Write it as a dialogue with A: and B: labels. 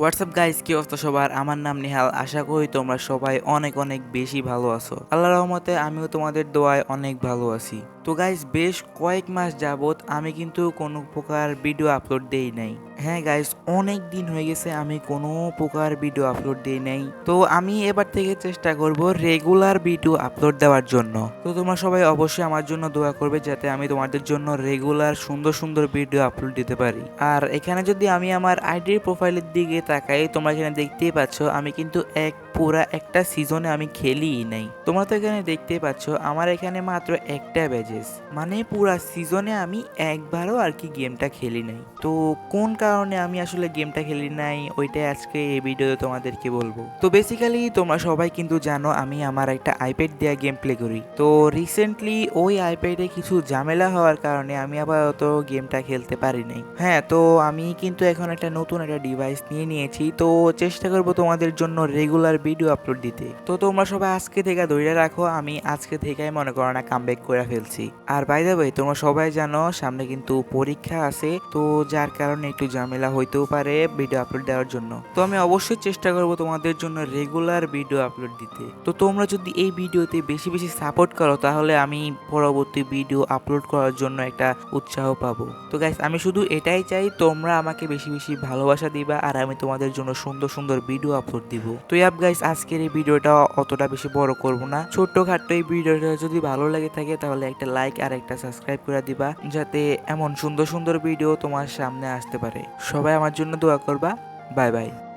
A: WhatsApp guys কি অবস্থা সবার? আমার নাম নিহাল। আশা করি তোমরা সবাই অনেক অনেক বেশি ভালো আছো। আল্লাহ রহমতে আমিও তোমাদের দোয়ায় অনেক ভালো আছি। তো গাইস বেশ কয়েক মাস যাবৎ আমি কিন্তু কোনো প্রকার ভিডিও আপলোড দেই নাই। হ্যাঁ গাইস অনেক দিন হয়ে গেছে আমি কোনো প্রকার ভিডিও আপলোড দেই নাই। তো আমি এবার থেকে চেষ্টা করব রেগুলার ভিডিও আপলোড দেওয়ার জন্য। তো তোমরা সবাই অবশ্যই আমার জন্য দোয়া করবে যাতে আমি তোমাদের জন্য রেগুলার সুন্দর সুন্দর ভিডিও আপলোড দিতে পারি। আর এখানে যদি আমি আমার আইডির প্রোফাইলের দিকে তাকাই, তোমরা এখানে দেখতেই পাচ্ছ আমি কিন্তু এক পুরা একটা সিজনে আমি খেলিই নাই। তোমরা তো এখানে দেখতে পাচ্ছ, আমার এখানে মাত্র একটা ব্যাজেস মানে পুরা সিজনে আমি একবারও আর কি গেমটা খেলি নাই। তো কোন কারণে আমি আসলে গেমটা খেলি নাই, ওইটাই আজকে এই ভিডিওতে তোমাদেরকে বলব। তো বেসিক্যালি তোমরা সবাই কিন্তু জানো, আমি আমার একটা আইপ্যাড দেওয়া গেম প্লে করি। তো রিসেন্টলি ওই আইপ্যাডে কিছু ঝামেলা হওয়ার কারণে আমি আপাতত গেমটা খেলতে পারি নাই। হ্যাঁ তো আমি কিন্তু এখন একটা নতুন একটা ডিভাইস নিয়ে নিয়েছি। তো চেষ্টা করব তোমাদের জন্য রেগুলার ভিডিও আপলোড দিতে। তো তোমরা সবাই আজকে থেকে ধরে রাখো, আমি আজকে থেকেই মনে করো না কামব্যাক করে ফেলছি। আর বাই দ্য ওয়ে তোমরা সবাই জানো, সামনে কিন্তু পরীক্ষা আছে, তো যার কারণে একটু ঝামেলা হইতেও পারে ভিডিও আপলোড দেওয়ার জন্য। তো আমি অবশ্যই চেষ্টা করব তোমাদের জন্য রেগুলার ভিডিও আপলোড দিতে। তো তোমরা যদি এই ভিডিওতে বেশি বেশি সাপোর্ট করো, তাহলে আমি পরবর্তী ভিডিও আপলোড করার জন্য একটা উৎসাহ পাবো। তো গাইস আমি শুধু এটাই চাই, তোমরা আমাকে বেশি বেশি ভালোবাসা দিবা, আর আমি তোমাদের জন্য সুন্দর সুন্দর ভিডিও আপলোড দিব। তো ইয়াব গাইস আজকের এই ভিডিওটা অতটা বেশি বড় করব না। ছোট্ট খাটো এই ভিডিওটা যদি ভালো লাগে থাকে, তাহলে একটা লাইক আর একটা সাবস্ক্রাইব করে দিবা, যাতে এমন সুন্দর সুন্দর ভিডিও তোমার সামনে আসতে পারে। সবাই আমার জন্য দোয়া করবা। Bye bye